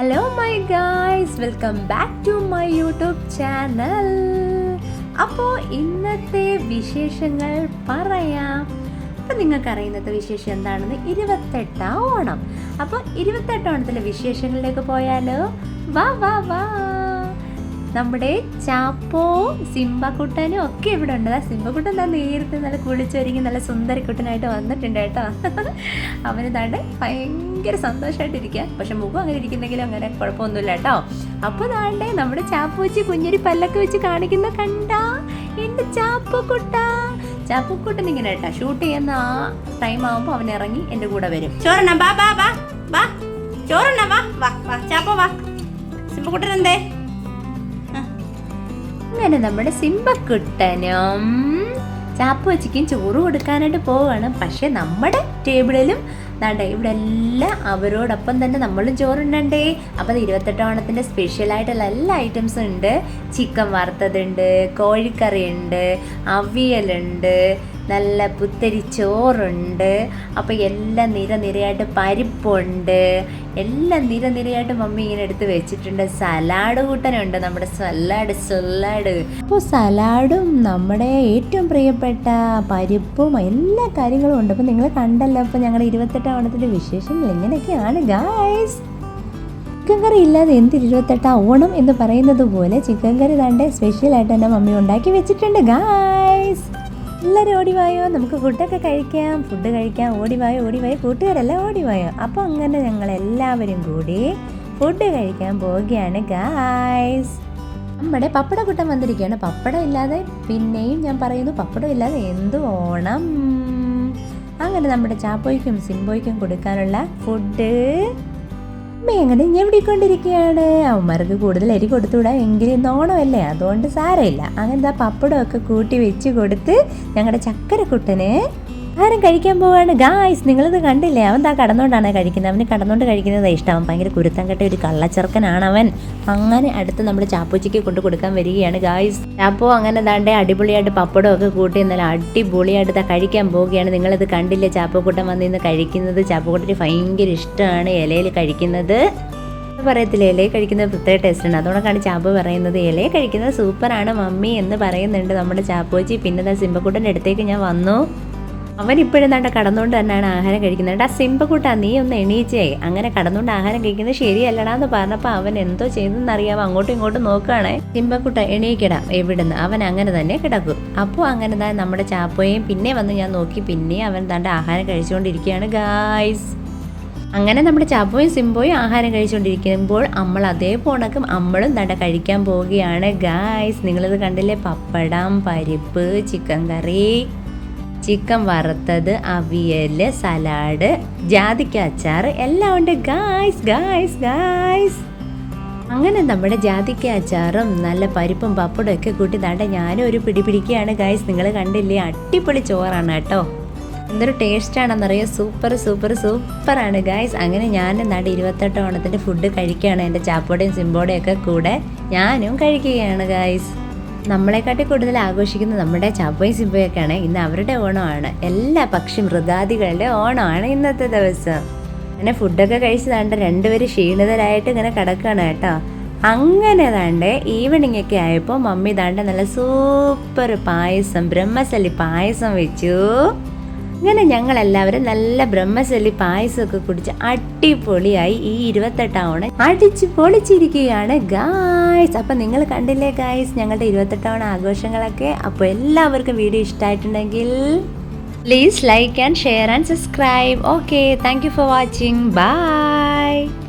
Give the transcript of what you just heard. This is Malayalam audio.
Hello my guys welcome back to my YouTube channel അപ്പോൾ ഇന്നത്തെ വിശേഷങ്ങൾ പറയാം. അപ്പം നിങ്ങൾക്ക് ഇന്നത്തെ വിശേഷം എന്താണെന്ന് ഇരുപത്തെട്ടാം ഓണം. അപ്പോൾ ഇരുപത്തെട്ടാം ഓണത്തിലെ വിശേഷങ്ങളിലേക്ക് പോയാലോ? വാ വാ വാ. നമ്മുടെ ചാപ്പോ സിംബക്കുട്ടനും ഒക്കെ ഇവിടെ ഉണ്ട്. ആ സിംബക്കുട്ടൻ എന്താ നേരത്തെ നല്ല കുളിച്ചൊരുങ്ങി നല്ല സുന്ദരക്കുട്ടനായിട്ട് വന്നിട്ടുണ്ട് കേട്ടോ. അവന് താണ്ട് ഭയങ്കര സന്തോഷമായിട്ടിരിക്കുക പക്ഷെ മുഖം അങ്ങനെ ഇരിക്കുന്നെങ്കിലും അങ്ങനെ കുഴപ്പമൊന്നുമില്ല കേട്ടോ. അപ്പോൾ താണ്ടേ നമ്മുടെ ചാപ്പു വെച്ച് കുഞ്ഞൊരു പല്ലൊക്കെ വെച്ച് കാണിക്കുന്ന കണ്ട എന്റെ ചാപ്പുക്കുട്ട. ചാപ്പുക്കുട്ടൻ ഇങ്ങനെ കേട്ടോ ഷൂട്ട് ചെയ്യുന്ന ആ ടൈം ആകുമ്പോൾ അവൻ ഇറങ്ങി എന്റെ കൂടെ വരും. ചോറണ്ണ വാ വാ വാ ചോറണ്ണ വാ വാ വാ ചാപ്പോ വാ. സിമ്പക്കുട്ടൻ എന്തേ? അങ്ങനെ നമ്മുടെ സിംബക്കുട്ടനും. ചാപ്പുവച്ചിക്കും ചോറ് കൊടുക്കാനായിട്ട് പോവുകയാണ് പക്ഷെ നമ്മുടെ ടേബിളിലും നട ഇവിടെ എല്ലാം അവരോടൊപ്പം തന്നെ നമ്മളും ചോറുണ്ടേ അപ്പം ഇരുപത്തെട്ട് ഓണത്തിന്റെ സ്പെഷ്യലായിട്ടുള്ള എല്ലാ ഐറ്റംസും ഉണ്ട്. ചിക്കൻ വറുത്തതുണ്ട് കോഴിക്കറി ഉണ്ട് അവിയലുണ്ട് നല്ല പുത്തരി ചോറുണ്ട്. അപ്പോൾ എല്ലാം നിര നിരയായിട്ട് പരിപ്പുണ്ട്. എല്ലാം നിര നിരയായിട്ട് മമ്മി ഇങ്ങനെ എടുത്ത് വെച്ചിട്ടുണ്ട്. സലാഡ് കൂട്ടനുണ്ട് നമ്മുടെ സലാഡ് സലാഡ്. അപ്പോൾ സലാഡും നമ്മുടെ ഏറ്റവും പ്രിയപ്പെട്ട പരിപ്പും എല്ലാ കാര്യങ്ങളും ഉണ്ട്. അപ്പോൾ നിങ്ങൾ കണ്ടല്ലോ അപ്പോൾ ഞങ്ങളുടെ ഇരുപത്തെട്ടാം ഓണത്തിന്റെ വിശേഷങ്ങൾ എങ്ങനെയൊക്കെയാണ് ഗായ്സ് ചിക്കൻ കറി ഇല്ലാതെ എന്ത് ഇരുപത്തെട്ടാ ഓണം എന്ന് പറയുന്നത് പോലെ ചിക്കൻ കറി താണ്ടെ സ്പെഷ്യലായിട്ട് എന്റെ മമ്മി ഉണ്ടാക്കി വെച്ചിട്ടുണ്ട് ഗായ്സ് എല്ലാവരും ഓടിവായോ നമുക്ക് ഫുഡൊക്കെ കഴിക്കാം. ഫുഡ് കഴിക്കാം. ഓടിവായോ ഓടിവായോ കൂട്ടുകാരെല്ലാം ഓടിവായോ അപ്പോൾ അങ്ങനെ ഞങ്ങൾ എല്ലാവരും കൂടി ഫുഡ് കഴിക്കാൻ പോവുകയാണ് ഗായ്സ് നമ്മുടെ പപ്പടക്കുട്ടൻ വന്നിരിക്കുകയാണ്. പപ്പടം ഇല്ലാതെ പിന്നെയും ഞാൻ പറയുന്നു പപ്പടം ഇല്ലാതെ എന്ത് ഓണം? അങ്ങനെ നമ്മുടെ ചാപ്പോയ്ക്കും സിംബോയ്ക്കും കൊടുക്കാനുള്ള ഫുഡ് അമ്മ എങ്ങനെ ഞെവിടിക്കൊണ്ടിരിക്കുകയാണ് അവന്മാർക്ക് കൂടുതൽ അരി കൊടുത്തുവിടാം എങ്കിലും നോണമല്ലേ അതുകൊണ്ട് സാരമില്ല. അങ്ങനെ അങ്ങനത്തെ പപ്പടമൊക്കെ കൂട്ടി വെച്ച് കൊടുത്ത് ഞങ്ങളുടെ ചക്കരക്കുട്ടന് ആരും കഴിക്കാൻ പോവാണ്. ഗായ്സ് നിങ്ങളിത് കണ്ടില്ലേ? അവൻ താ കടന്നുകൊണ്ടാണ് കഴിക്കുന്നത്. അവന് കടന്നുകൊണ്ട് കഴിക്കുന്നത് ഇഷ്ടമാണ് ഭയങ്കര കുരുത്തം കെട്ട ഒരു കള്ളച്ചെറുക്കനാണ് അവൻ അങ്ങനെ അടുത്ത് നമ്മൾ ചാപ്പൂച്ചിക്ക് കൊണ്ട് കൊടുക്കാൻ വരികയാണ് ഗായ്സ് ചാപ്പോ അങ്ങനെ താണ്ടേ അടിപൊളിയായിട്ട് പപ്പടം ഒക്കെ കൂട്ടി നല്ല അടിപൊളിയായിട്ട് താ കഴിക്കാൻ പോവുകയാണ്. നിങ്ങളിത് കണ്ടില്ലേ? ചാപ്പൂക്കൂട്ടം വന്ന് ഇന്ന് കഴിക്കുന്നത്. ചാപ്പക്കൂട്ടന് ഭയങ്കര ഇഷ്ടമാണ് ഇലയിൽ കഴിക്കുന്നത്. പറയത്തില്ല? ഇലയെ കഴിക്കുന്നത് പ്രത്യേക ടേസ്റ്റ് ഉണ്ട് അതുകൊണ്ടാണ് ചാപ്പ് പറയുന്നത്. ഇലയെ കഴിക്കുന്നത് സൂപ്പറാണ് മമ്മി എന്ന് പറയുന്നുണ്ട് നമ്മുടെ ചാപ്പോച്ചി. പിന്നെ സിംബക്കുട്ടന്റെ അടുത്തേക്ക് ഞാൻ വന്നു. അവൻ ഇപ്പോഴും കടന്നുകൊണ്ട് തന്നെയാണ് ആഹാരം കഴിക്കുന്നത്. ആ സിംബക്കുട്ടാ നീ ഒന്ന് എണീച്ചേ. അങ്ങനെ കടന്നുകൊണ്ട് ആഹാരം കഴിക്കുന്നത് ശരിയല്ലടാ എന്ന് പറഞ്ഞപ്പോൾ അവൻ എന്തോ ചെയ്തെന്നറിയാമോ അങ്ങോട്ടും ഇങ്ങോട്ടും നോക്കുകയാണേ സിമ്പക്കുട്ട എണീക്കട. എവിടുന്ന്? അവൻ അങ്ങനെ തന്നെ കിടക്കും. അപ്പോൾ അങ്ങനെ തന്നെ നമ്മുടെ ചാപ്പോയും പിന്നെ വന്ന് ഞാൻ നോക്കി. പിന്നെ അവൻ തന്റെ ആഹാരം കഴിച്ചുകൊണ്ടിരിക്കുകയാണ് ഗായ്സ് അങ്ങനെ നമ്മുടെ ചാപ്പോയും സിംബോയും ആഹാരം കഴിച്ചുകൊണ്ടിരിക്കുമ്പോൾ നമ്മൾ അതേ പോണക്കും നമ്മളും തട കഴിക്കാൻ പോവുകയാണ് ഗായ്സ് നിങ്ങളിത് കണ്ടില്ലേ? പപ്പടം പരിപ്പ് ചിക്കൻ കറി ചിക്കൻ വറുത്തത് അവിയൽ സലാഡ് ജാതിക്ക അച്ചാർ എല്ലാം ഉണ്ട്. ഗായ്സ് ഗായ്സ് ഗായ്സ് അങ്ങനെ നമ്മുടെ ജാതിക്ക അച്ചാറും നല്ല പരിപ്പും പപ്പടും ഒക്കെ കൂട്ടി താണ്ട ഞാനും ഒരു പിടി പിടിക്കുകയാണ് ഗായ്സ് നിങ്ങൾ കണ്ടില്ലേ? അടിപൊളി ചോറാണ് കേട്ടോ. എന്തൊരു ടേസ്റ്റ് ആണെന്നറിയോ? സൂപ്പർ സൂപ്പർ സൂപ്പറാണ് ഗായ്സ് അങ്ങനെ ഞാൻ നാട് ഇരുപത്തെട്ട് ഓണത്തിന്റെ ഫുഡ് കഴിക്കുകയാണ്. എന്റെ ചാപ്പോടെയും സിമ്പോടെയും ഒക്കെ കൂടെ ഞാനും കഴിക്കുകയാണ് ഗായ്സ് നമ്മളെക്കാട്ടി കൂടുതൽ ആഘോഷിക്കുന്ന നമ്മുടെ ചാപ്പോയും സിമ്പോയൊക്കെയാണ് ഇന്ന് അവരുടെ ഓണമാണ്. എല്ലാ പക്ഷി മൃഗാദികളുടെ ഓണമാണ് ഇന്നത്തെ ദിവസം. അങ്ങനെ ഫുഡൊക്കെ കഴിച്ചതാണ്ട് രണ്ടുപേരും ക്ഷീണിതരായിട്ട് ഇങ്ങനെ കിടക്കുകയാണ് കേട്ടോ. അങ്ങനെ താണ്ട് ഈവനിങ് ഒക്കെ ആയപ്പോൾ മമ്മി താണ്ട് നല്ല സൂപ്പർ പായസം ബ്രഹ്മസലി പായസം വെച്ചു. അങ്ങനെ ഞങ്ങളെല്ലാവരും നല്ല ബ്രഹ്മസല്ലി പായസമൊക്കെ കുടിച്ച് അടിപൊളിയായി ഈ ഇരുപത്തെട്ടാം ഓണം അടിച്ച് പൊളിച്ചിരിക്കുകയാണ് ഗായ്സ് അപ്പം നിങ്ങൾ കണ്ടില്ലേ ഗായ്സ് ഞങ്ങളുടെ ഇരുപത്തെട്ടാം ഓണം ആഘോഷങ്ങളൊക്കെ? അപ്പോൾ എല്ലാവർക്കും വീഡിയോ ഇഷ്ടമായിട്ടുണ്ടെങ്കിൽ please like and share and subscribe okay thank you for watching bye